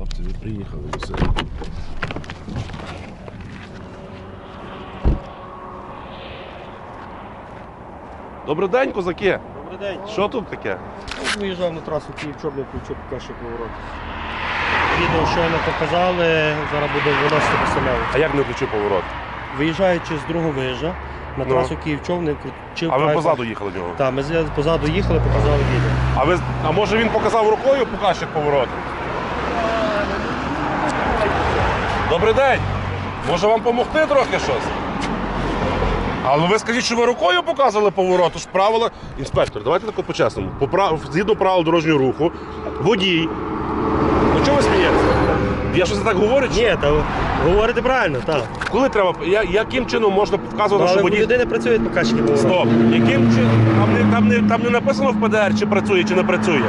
Хлопці, ви приїхали, все. Добрий день, козаки! Добрий день. Що тут таке? Виїжджав на трасу Київ включив поки що поворот. Відео щойно показали, зараз буде виносити постанову. А як не включив поворот? Виїжджаючи з другого виїжджа на Ну. трасу Київ човник включив. А ви позаду їхали в нього? Так, ми з- позаду їхали, показали відео. А ви а може він показав рукою показчик повороту? Добрий день! Може вам допомогти трохи щось? Але ви скажіть, що ви рукою показували поворот, ж правила. Інспектор, давайте так по-чесному. Згідно правил дорожнього руху, водій. Ну чого ви? Я щось не так говорю? чи- Ні, та ви говорите правильно, так. Коли треба, я, яким чином можна вказувати, що але водій. людини працюють показчики повороту. Стоп. Яким чином? Там не, там, не, там не написано в ПДР, чи працює, чи не працює.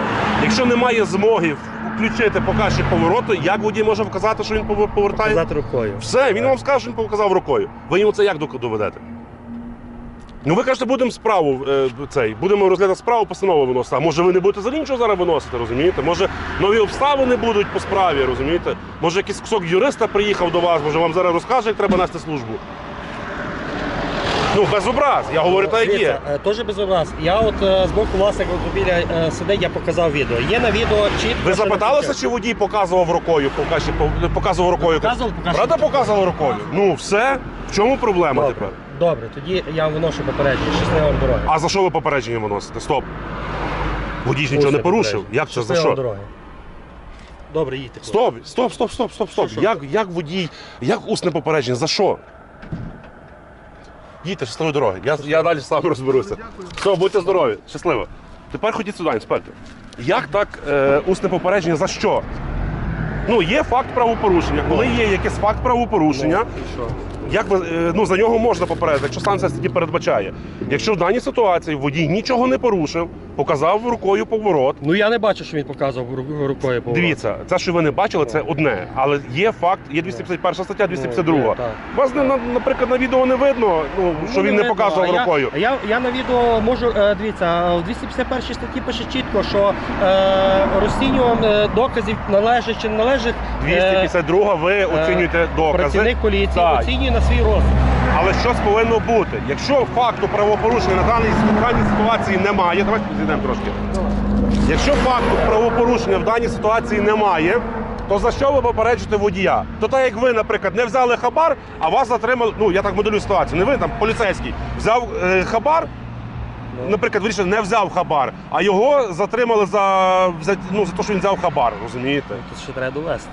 Якщо немає змоги включити показчик повороту, як водій може вказати, що він повер- повертає? Показати рукою. Все, він вам скаже, що він показав рукою. Ви йому це як док- доведете? Ну ви кажете, будемо справу е, цей, будемо розглядати справу, постанову виносити. А може ви не будете взагалі нічого зараз виносити, розумієте? Може нові обставини будуть по справі, розумієте? Може якийсь кусок юриста приїхав до вас, може вам зараз розкаже, як треба нести службу. Ну, без образ, я говорю так, як є. Е, Теж без вас. Я от е, з боку власника автомобіля е, сидить, я показав відео. Є на відео чітко. Ви запиталися, чи водій показував рукою, показчик, показував рукою? Показував, показував. Правда показував рукою? Ну все, в чому проблема Добре. тепер? Добре, тоді я виношу попередження. Щасливої вам дороги. А за що ви попередження виносите? Стоп. Водій ж нічого не порушив. Як це за вам що? дороги. Добре, їдьте. хлопці. Стоп, стоп, стоп, стоп, стоп, стоп. Що, що? Як, як водій, як усне попередження? За що? Їдьте, щасливої дороги. Я, я далі сам розберуся. Все, будьте здорові, щасливо. Тепер ходіть сюди, інспектор. Як так е, усне попередження за що? Ну, є факт правопорушення. Коли є якийсь факт правопорушення, І що? Як ви, е, ну, за нього можна попередити, якщо санкція статті передбачає. Якщо в даній ситуації водій нічого не порушив, показав рукою поворот. Ну я не бачу, що він показував рукою поворот. Дивіться, це, що ви не бачили, це одне. Але є факт, є 251 стаття, 252. Ну. Вас, на- наприклад, на відео не видно, ну, що Ну, він не показував а я- рукою. а Я, я на відео можу, е, дивіться, в 251 статті пише чітко, що е, розцінювам е, доказів належить чи не належить. е, 252 ви оцінюєте докази. Працівник поліції Так. На свій розсуд. Але щось повинно бути. Якщо факту правопорушення на даній, даній ситуації немає, давайте зійдемо трошки. Якщо факту правопорушення в даній ситуації немає, то за що ви попереджуєте водія? То так як ви, наприклад, не взяли хабар, а вас затримали. Ну я так моделюю ситуацію. Не ви там поліцейський взяв е, хабар. Наприклад, вирішив, не взяв хабар, а його затримали за, за, ну, за те, що він взяв хабар, розумієте? Тут ще треба довести.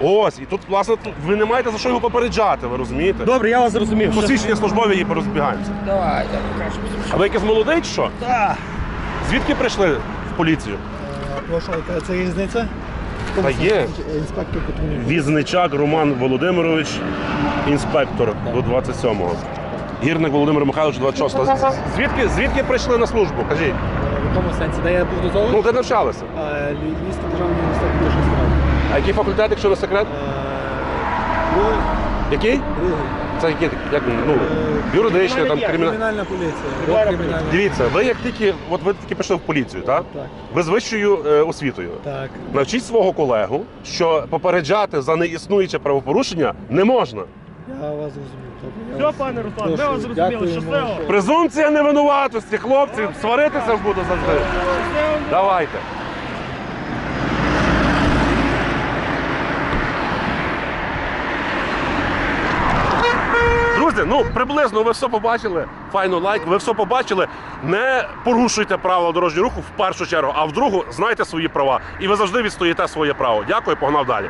Ось, і тут, власне, ви не маєте за що його попереджати, ви розумієте? Добре, я вас зрозумів. Посвідчення службові і порозбігаємося. Давай, я покажу. А ви якийсь молодий чи що? Так. Звідки прийшли в поліцію? Прошу, яка це різниця? Та є. Інспектор. Візничак Роман Володимирович, інспектор до 27-го. Гірник Володимир Михайлович 26-го. Звідки, звідки прийшли на службу? Кажіть. В якому сенсі? Де я був до Ну, де навчалися? Львівський державний університет. А який факультет, якщо не секрет? Другий, Який? другий. Це який? Як, ну, юридичний, там кримінальний. Кримінальна поліція. Кримінальна. Дивіться, ви як тільки, от ви тільки пішли в поліцію, так? Так. Ви з вищою е, освітою. Так. Навчіть свого колегу, що попереджати за неіснуюче правопорушення не можна. Я вас зрозумів. Добре, я Все, вас пане Руслан, ми прошу. вас зрозуміли. Дякуємо, Щасливо. Презумпція невинуватості, хлопці, сваритися буду завжди. Давайте. Друзі, ну приблизно ви все побачили. Файно лайк, ви все побачили. Не порушуйте правила дорожнього руху в першу чергу, а в другу знайте свої права. І ви завжди відстоїте своє право. Дякую, погнав далі.